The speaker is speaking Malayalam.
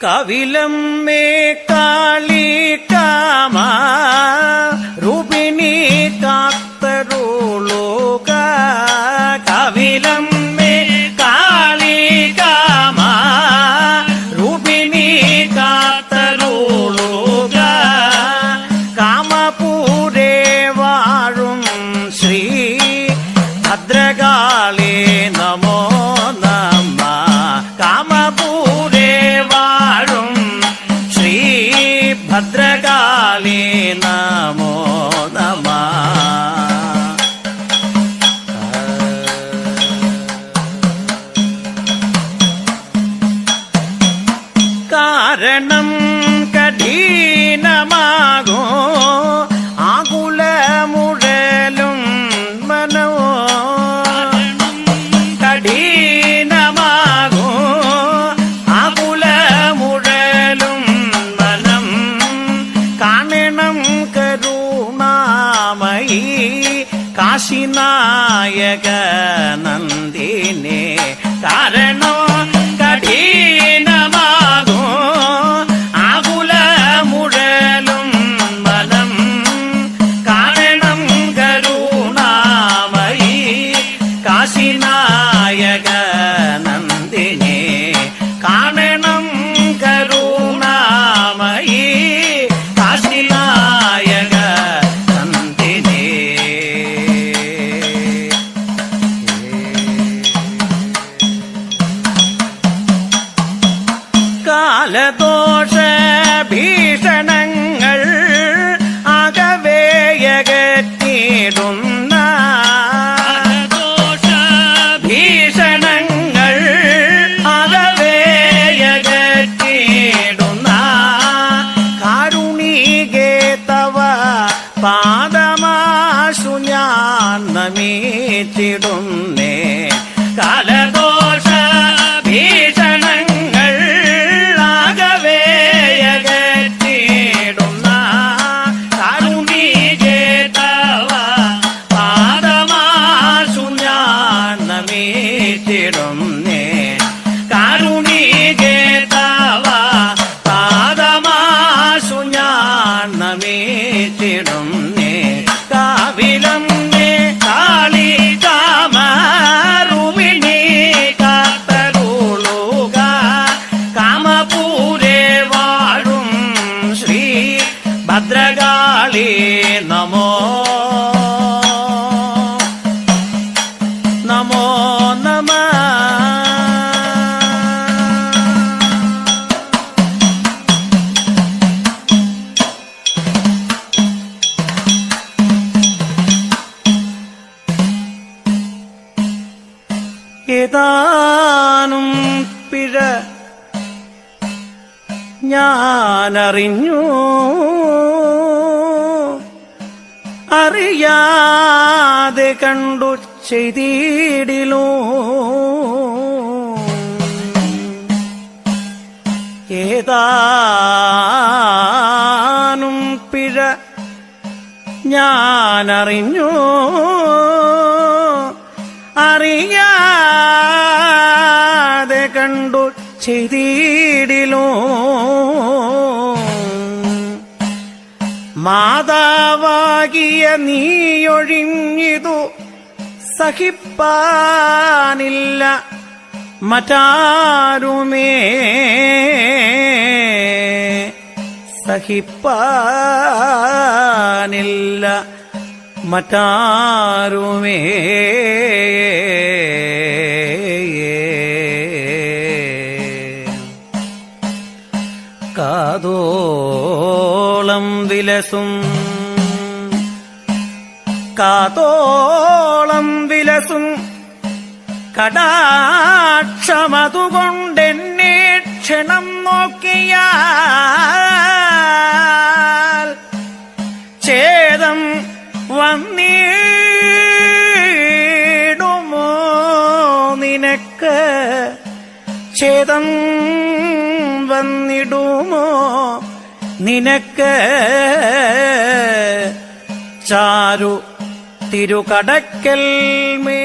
கவிலம்மே காளி காமா ரூபிணி காத்தருளோக கவிலம் காலே நம കാരണം മുഴലും മനവോ കഠീനമാകോ. ആകുല മുഴലും മനം. കാണണം കരുണാമയി. കാശിനായക നന്ദിനെ കാരണം കഠിനമാകോ കാലദോഷ ഭീഷണങ്ങൾ അകവേയകറ്റിടുന്ന ഭീഷണങ്ങൾ അകവേയകറ്റിടുന്ന കാരുണികേ തവ പാദമാശു ഞാൻ നമീച്ചിടുന്നേ കാലദോഷ ഭദ്രകാളി നമോ. നമോ നമ. ഏതാനും പിഴ ഞാനറിഞ്ഞു. അറിയാതെ കണ്ടു ചെയ്തിടിലോ? ഏതാനും പിഴ ഞാനറിഞ്ഞു? അറിയാതെ കണ്ടു ചെയ്തിടിലോ? മാതാവാകിയ നീയൊഴിഞ്ഞിതു സഹിപ്പാനില്ല മറ്റാരുമേ സഹിപ്പാനില്ല മറ്റാരുമേ വിലസും. കാതോളം വിലസും. കടാക്ഷമതുകൊണ്ടെന്നെ ക്ഷണം നോക്കിയ ഛേദം വന്നിടുമോ നിനക്ക്? ഛേദം വന്നിടുമോ നിനക്ക് ചാരു തിരുകടക്കൽ മേ